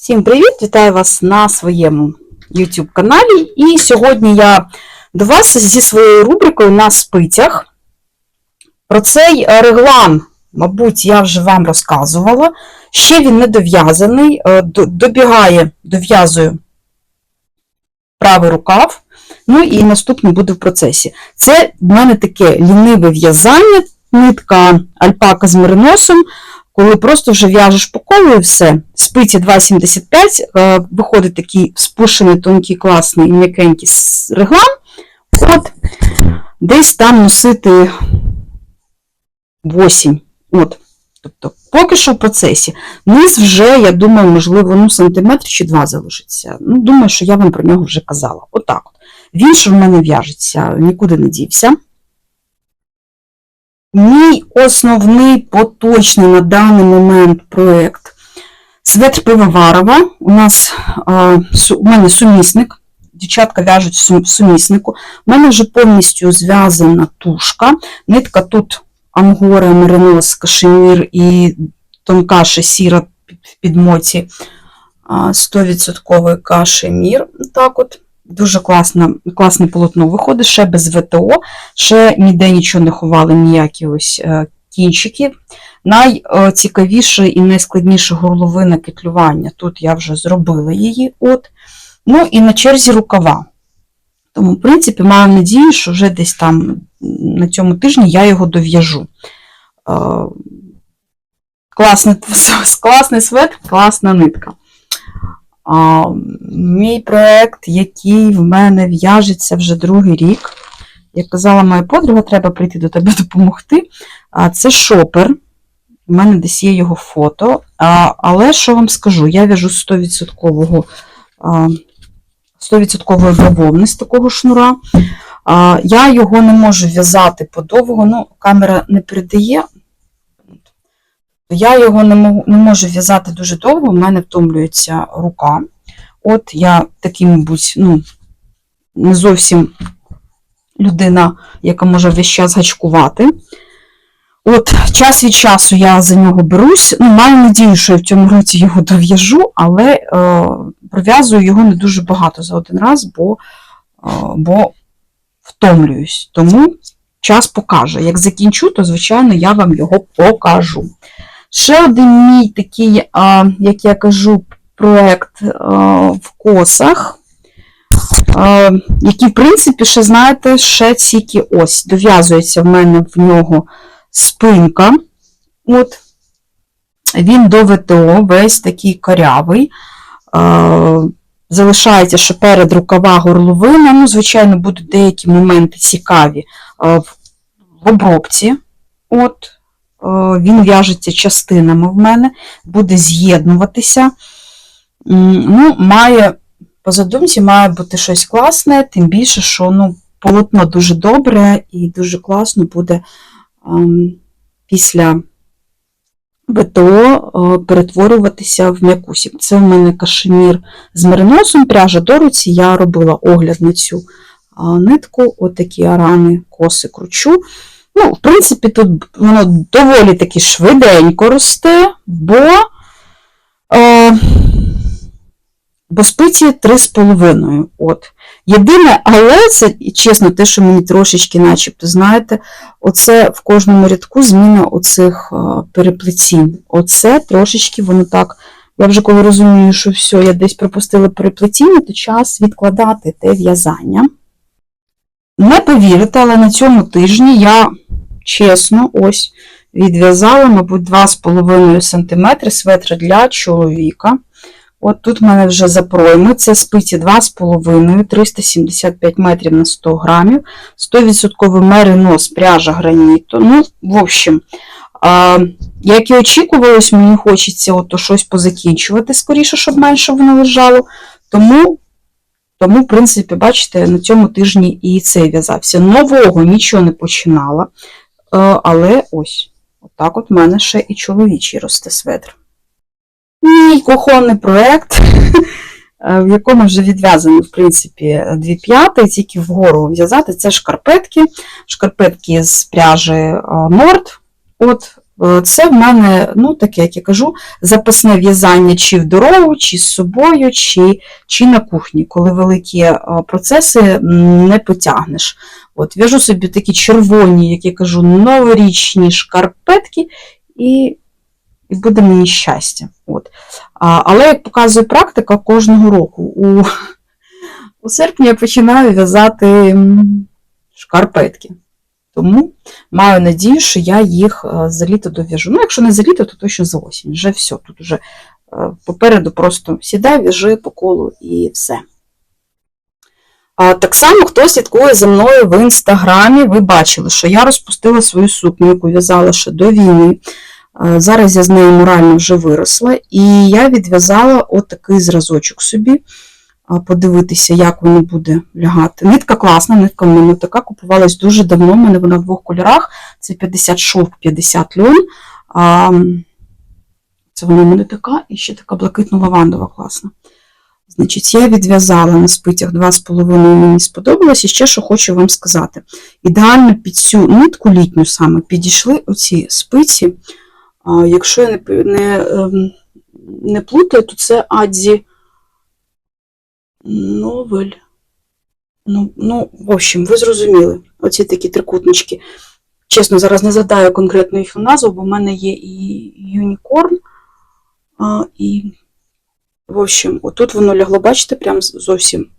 Всім привіт! Вітаю вас на своєму YouTube каналі. І сьогодні я до вас зі своєю рубрикою на спицях. Про цей реглан, мабуть, я вже вам розказувала. Ще він не дов'язаний, е, добігає, дов'язую правий рукав. Ну і наступний буде в процесі. Це в мене таке ліниве в'язання, нитка альпака з мериносом коли просто вже в'яжеш по колу і все. Спиці 2,75, е, виходить такий спушений, тонкий, класний, м'якенький реглан. От, десь там носити 8. От. Тобто, поки що в процесі. Низ вже, я думаю, можливо, ну, сантиметр чи два залишиться. Ну, думаю, що я вам про нього вже казала. Отак от. Він що в мене в'яжеться, нікуди не дівся. Мій основний поточний на даний момент проєкт Светр Пивоварова. У нас у мене сумісник. Дівчатка в'яжуть в суміснику. У мене вже повністю зв'язана тушка. Нитка тут ангора, меринос, кашемір і тонка ще сіра в підмоті. 100% кашемір. Так от. Дуже класна, класне полотно виходить, ще без ВТО, ще ніде нічого не ховали, ніякі ось е, кінчики. Найцікавіше і найскладніше горловина кетлювання. Тут я вже зробила її. От. Ну і на черзі рукава. Тому, в принципі, маю надію, що вже десь там на цьому тижні я його дов'яжу. Е, Класний, класний свет, класна нитка. А, мій проєкт, який в мене в'яжеться вже другий рік. Як казала моя подруга, треба прийти до тебе допомогти. А, це шопер. У мене десь є його фото. А, але що вам скажу, я в'яжу 100%, а, 100% бавовни з такого шнура. А, я його не можу в'язати подовго, ну, камера не передає. Я його не можу, не можу в'язати дуже довго, у мене втомлюється рука. От я такий, мабуть, ну, не зовсім людина, яка може весь час гачкувати. От, час від часу я за нього берусь. Ну, маю надію, що я в цьому році його дов'яжу, але е, пров'язую його не дуже багато за один раз, бо, е, бо втомлююсь. Тому час покаже. Як закінчу, то, звичайно, я вам його покажу. Ще один мій такий, а, як я кажу, проєкт в косах, а, який, в принципі, ще, знаєте, ще тільки ось дов'язується в мене в нього спинка. От. Він до ВТО, весь такий корявий. А, залишається ще перед рукава горловина. Ну, звичайно, будуть деякі моменти цікаві а, в обробці. От. Е, Він в'яжеться частинами в мене, буде з'єднуватися. Ну, має, по задумці, має бути щось класне, тим більше, що ну, полотно дуже добре і дуже класно буде ем, після ВТО е, перетворюватися в м'якусік. Це в мене кашемір з мериносом, пряжа до руці. Я робила огляд на цю а, нитку, отакі арани, коси кручу. Ну, в принципі, тут воно доволі таки швиденько росте, бо, е, бо спиці 3,5. От. Єдине, але це, чесно, те, що мені трошечки, начебто, знаєте, оце в кожному рядку зміна оцих е, переплетінь. Оце трошечки воно так. Я вже коли розумію, що все, я десь пропустила переплетіння, то час відкладати те в'язання. Не повірите, але на цьому тижні я чесно ось відв'язала, мабуть, 2,5 см светр для чоловіка. От тут в мене вже запройми, це спиці 2,5, 375 метрів на 100 грамів, 100% меринос пряжа граніту. Ну, в общем, а, як і очікувалось, мені хочеться ото щось позакінчувати скоріше, щоб менше воно лежало. Тому тому, в принципі, бачите, на цьому тижні і цей в'язався. Нового нічого не починала. Е, Але ось, отак от в мене ще і чоловічий росте светр. Мій кухонний проєкт, е, в якому вже відв'язані, в принципі, дві п'яти, тільки вгору в'язати, це шкарпетки. Шкарпетки з пряжі Норд. От, Е, Це в мене, ну, таке, як я кажу, запасне в'язання чи в дорогу, чи з собою, чи, чи на кухні, коли великі е, процеси не потягнеш. От, в'яжу собі такі червоні, як я кажу, новорічні шкарпетки, і, і буде мені щастя. От. А, але, як показує практика, кожного року у, у серпні я починаю в'язати шкарпетки. Тому маю надію, що я їх е, за літо дов'яжу. Ну, якщо не за літо, то точно за осінь. Вже все. Тут вже е, попереду просто сідай, в'яжи по колу і все. А, Так само, хто слідкує за мною в інстаграмі, ви бачили, що я розпустила свою сукню, яку в'язала ще до війни. Е, Зараз я з нею морально вже виросла, і я відв'язала отакий зразочок собі. Подивитися, як воно буде лягати. Нитка класна, нитка в мене така, купувалась дуже давно. У мене вона в двох кольорах. Це 50 шовк, 50 льон. Це вона в мене така, і ще така блакитно-лавандова класна. Значить, я відв'язала на спицях 2,5, мені сподобалось. І ще що хочу вам сказати. Ідеально під цю нитку літню саме підійшли оці спиці. Якщо я не, не, ем, не плутаю, то це Адзі Новель. Ну, ну, в общем, ви зрозуміли. Оці такі трикутнички. Чесно, зараз не згадаю конкретну їх назву, бо в мене є і юнікорн, а, і в общем, отут воно лягло, бачите, прям зовсім.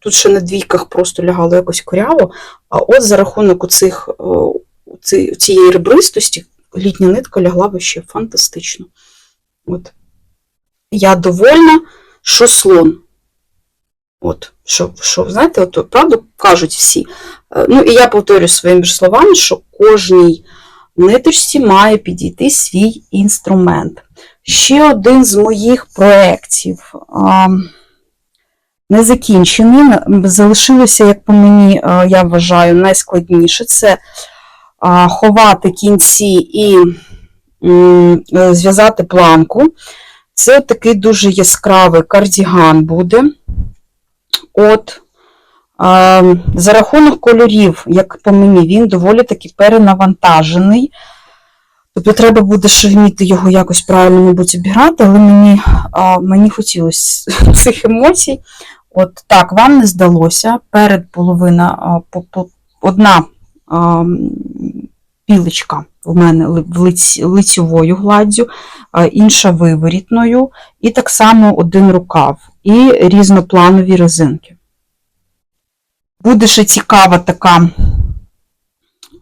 Тут ще на двійках просто лягало якось коряво. А от за рахунок оцих, о, оці- цієї ребристості літня нитка лягла вообще фантастично. От. Я довольна, що слон. От, що, що знаєте, от, правду кажуть всі. Е, Ну, і я повторю своїми ж словами, що кожній ниточці має підійти свій інструмент. Ще один з моїх проєктів а, не закінчений. Залишилося, як по мені, я вважаю, найскладніше це ховати кінці і е, зв'язати планку. Це такий дуже яскравий кардіган буде. От. За рахунок кольорів, як по мені, він доволі таки перенавантажений. Тобто треба буде ще вміти його якось правильно, мабуть, обіграти, але мені, а, мені хотілося цих емоцій. От так, вам не здалося. Перед половина, а, по, по, одна а, пілочка у мене ли- лиць, лицьовою гладдю, інша виворітною, і так само один рукав, і різнопланові резинки. Буде ще цікава така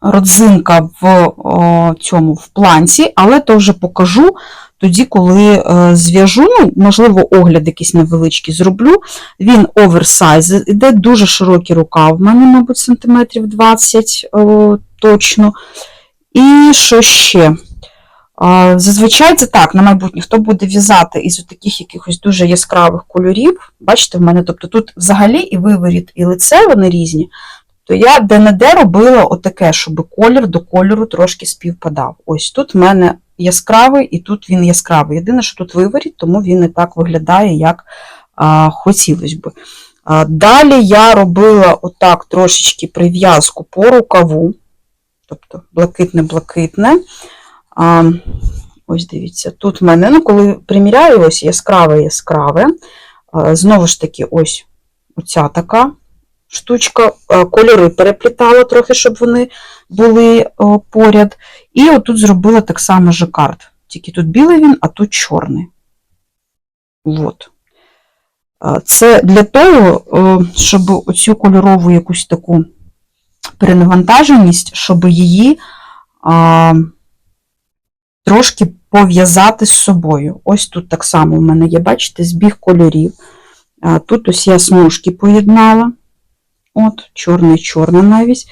родзинка в цьому в планці, але то вже покажу тоді, коли е, зв'яжу, ну, можливо, огляд якийсь невеличкий зроблю. Він оверсайз, іде дуже широкий рукав, в мене, мабуть, сантиметрів 20 о, точно. І що ще? Зазвичай це так, на майбутнє, хто буде в'язати із таких якихось дуже яскравих кольорів, бачите, в мене, тобто тут взагалі і виворіт, і лице вони різні, то я де-не-де робила отаке, щоб колір до кольору трошки співпадав. Ось тут в мене яскравий, і тут він яскравий. Єдине, що тут виворіт, тому він не так виглядає, як а, хотілося б. Далі я робила отак трошечки прив'язку по рукаву, тобто блакитне-блакитне. Ось дивіться, тут в мене, ну, коли приміряю, ось яскраве-яскраве. Знову ж таки, ось оця така штучка, кольори переплітала трохи, щоб вони були поряд. І отут зробила так само жакард. Тільки тут білий він, а тут чорний. От. Це для того, щоб оцю кольорову якусь таку перенавантаженість, щоб її а, трошки пов'язати з собою. Ось тут так само у мене є, бачите, збіг кольорів. А, Тут ось я смужки поєднала. От, чорний, чорний навіть.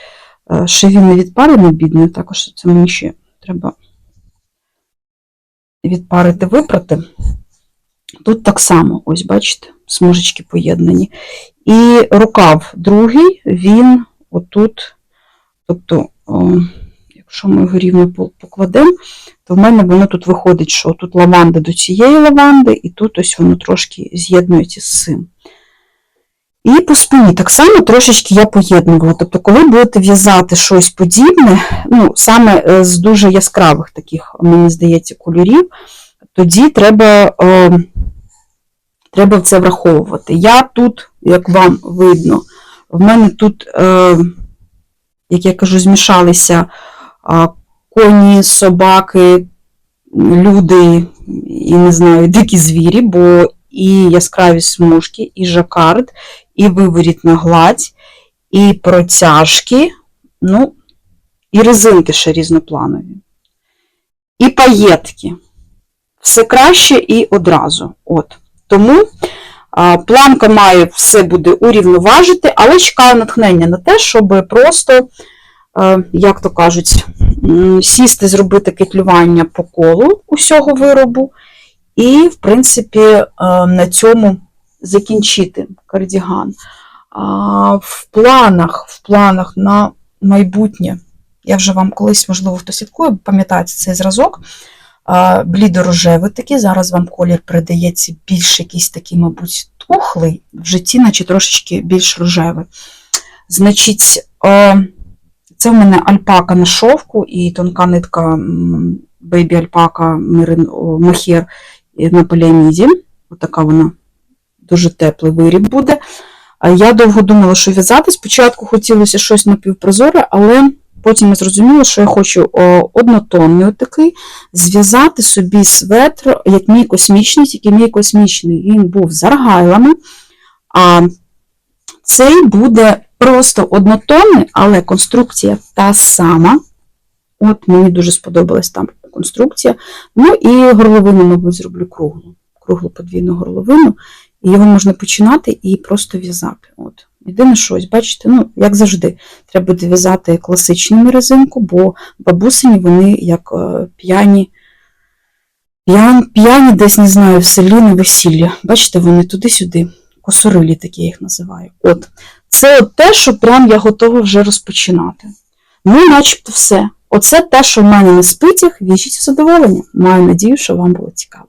Е, Ще він не відпарений, бідний, також це мені ще треба відпарити, випрати. Тут так само, ось бачите, смужечки поєднані. І рукав другий, він отут, тобто, якщо ми його рівно по- покладемо, то в мене воно тут виходить, що тут лаванда до цієї лаванди, і тут ось воно трошки з'єднується з цим. І по спині так само трошечки я поєднувала. Тобто, коли будете в'язати щось подібне, ну, саме е, з дуже яскравих таких, мені здається, кольорів, тоді треба, е, треба це враховувати. Я тут, як вам видно, в мене тут, е, як я кажу, змішалися коні, собаки, люди і не знаю, дикі звірі, бо і яскраві смужки, і жакард, і виворітна гладь, і протяжки, ну, і резинки ще різнопланові. І паєтки. Все краще і одразу. От. Тому планка має все буде урівноважити, але чекаю натхнення на те, щоб просто, е, як то кажуть, сісти, зробити кетлювання по колу усього виробу, і, в принципі, е, на цьому закінчити кардіган. В планах, в планах на майбутнє, я вже вам колись, можливо, хто слідкує, пам'ятаєте цей зразок. Блідо-рожевий такий, зараз вам колір передається більш якийсь такий, мабуть, тухлий, в житті, наче трошечки більш рожевий. Значить, е, це в мене альпака на шовку і тонка нитка бейбі альпака махер на поліаміді. Отака вона дуже теплий виріб буде. Я довго думала, що в'язати. Спочатку хотілося щось напівпрозоре, але потім я зрозуміла, що я хочу однотонний отакий, зв'язати собі светр, як мій космічний, тільки мій космічний. Він був з аргайлами, а цей буде просто однотонний, але конструкція та сама. От мені дуже сподобалась там конструкція. Ну і горловину, мабуть, зроблю круглу, круглу подвійну горловину. І його можна починати і просто в'язати. От. Єдине щось, бачите, ну, як завжди, треба буде в'язати класичними резинку, бо бабусині вони як е, п'яні, п'ян, п'яні десь, не знаю, в селі на весілля. Бачите, вони туди-сюди, косорилі такі я їх називаю. От. Це от те, що прям я готова вже розпочинати. Ну, начебто все. Оце те, що в мене на спицях, в'яжіть з задоволенням. Маю надію, що вам було цікаво.